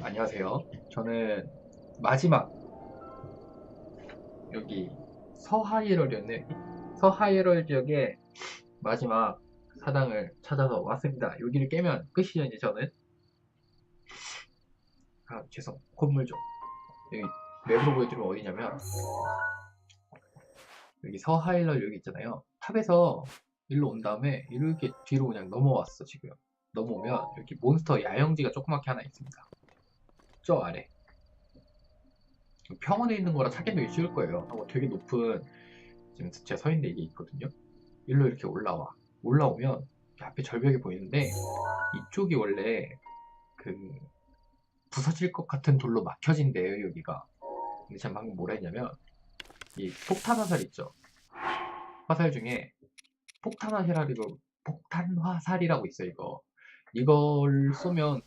안녕하세요. 저는 마지막 여기 서하이럴 여기 서하이럴 지역의 마지막 사당을 찾아서 왔습니다. 여기를 깨면 끝이죠 이제 저는. 아 죄송 콧물 좀. 여기 맵으로 보여드리면 어디냐면 여기 서하이럴 여기 있잖아요. 탑에서 일로 온 다음에 이렇게 뒤로 그냥 넘어왔어 지금. 넘어오면 여기 몬스터 야영지가 조그맣게 하나 있습니다. 저 아래. 평원에 있는 거라 찾기 되게 쉬울 거예요. 하고 되게 높은 지금 제 서 있는 이게 있거든요. 일로 이렇게 올라와. 올라오면 앞에 절벽이 보이는데 이쪽이 원래 그 부서질 것 같은 돌로 막혀진대요 여기가. 근데 제가 방금 뭐라 했냐면 이 폭탄 화살 있죠? 화살 중에 폭탄 화살이고 폭탄 화살이라고 있어요 이거. 이걸 쏘면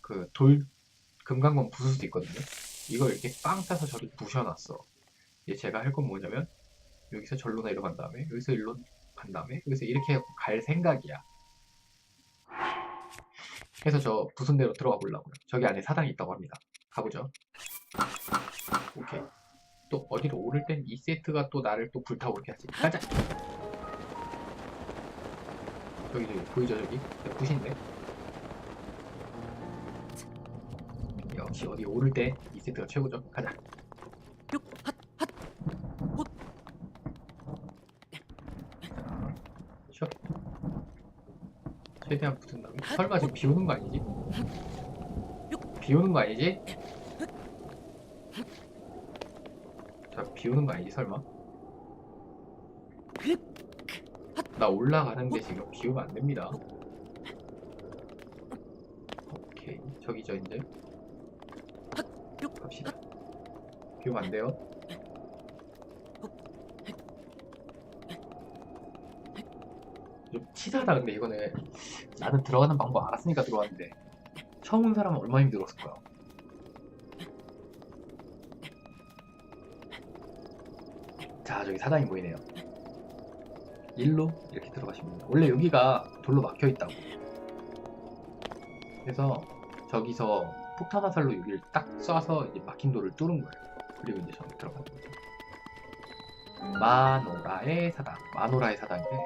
그 돌 금강검 부술 수도 있거든요. 이걸 이렇게 빵 따서 저기 부셔놨어. 이제 제가 할 건 뭐냐면 여기서 절로 내려간 다음에 여기서 일로 간 다음에 여기서 이렇게 갈 생각이야. 그래서 저 부순 대로 들어가 보려고요. 저기 안에 사당이 있다고 합니다. 가보죠. 오케이. 또 어디로 오를 땐 이 세트가 또 나를 또 불타오르게 하지. 가자. 저기 저기 보이죠 저기? 굿인데. 역시 어디 오를 때 이 세트가 최고죠. 가자. 샷. 최대한 붙은 다음에 설마 지금 비 오는 거 아니지? 비 오는 거 아니지? 자, 비 오는 거 아니지 설마? 나 올라가는데 지금 비 오면 안 됩니다. 오케이, 저기죠 이제. 갑시다. 비 오면 안 돼요. 좀 치사하다 근데 이거는 나는 들어가는 방법 알았으니까 들어왔는데 처음 온 사람은 얼마나 힘들었을 거야. 자 저기 사당이 보이네요. 일로 이렇게 들어가시면. 원래 여기가 돌로 막혀 있다고. 그래서 저기서 폭탄 화살로 여기를 딱 쏴서 이제 막힌 돌을 뚫은 거예요. 그리고 이제 저기 들어가는 거죠. 마노라의 사당. 마노라의 사당인데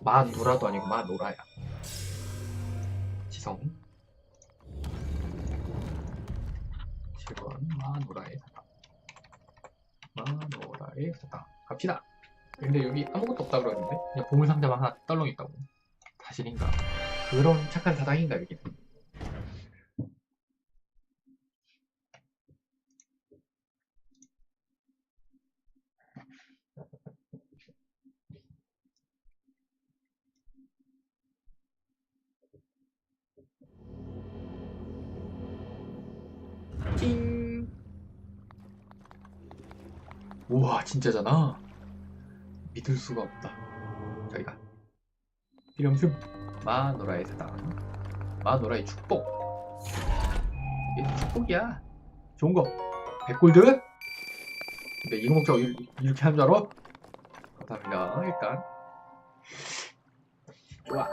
마노라도 아니고 마노라야. 지성. 7번 마노라의 사당. 마노라의 사당. 갑시다. 근데 여기 아무것도 없다 그러는데 그냥 보물 상자만 하나 떨렁 있다고. 사실인가? 그런 착한 사당인가 여기는? 띵. 우와 진짜잖아. 믿을 수가 없다. 저희가 필염숨 마노라의 사당 마노라의 축복. 이게 축복이야. 좋은 거. 100골드? 근데 이거 먹자고 이- 이렇게 하는 줄 알아? 감사합니다. 일단. 좋아.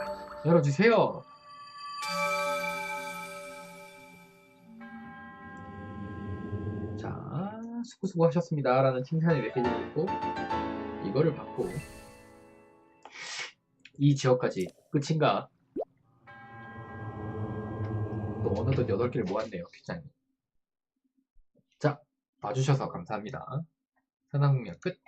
열어주세요. 수고수고 하셨습니다. 라는 칭찬의 메시지를 읽고, 이거를 받고, 이 지역까지 끝인가? 또 어느덧 8개를 모았네요, 퀴장이. 자, 봐주셔서 감사합니다. 산악문명 끝.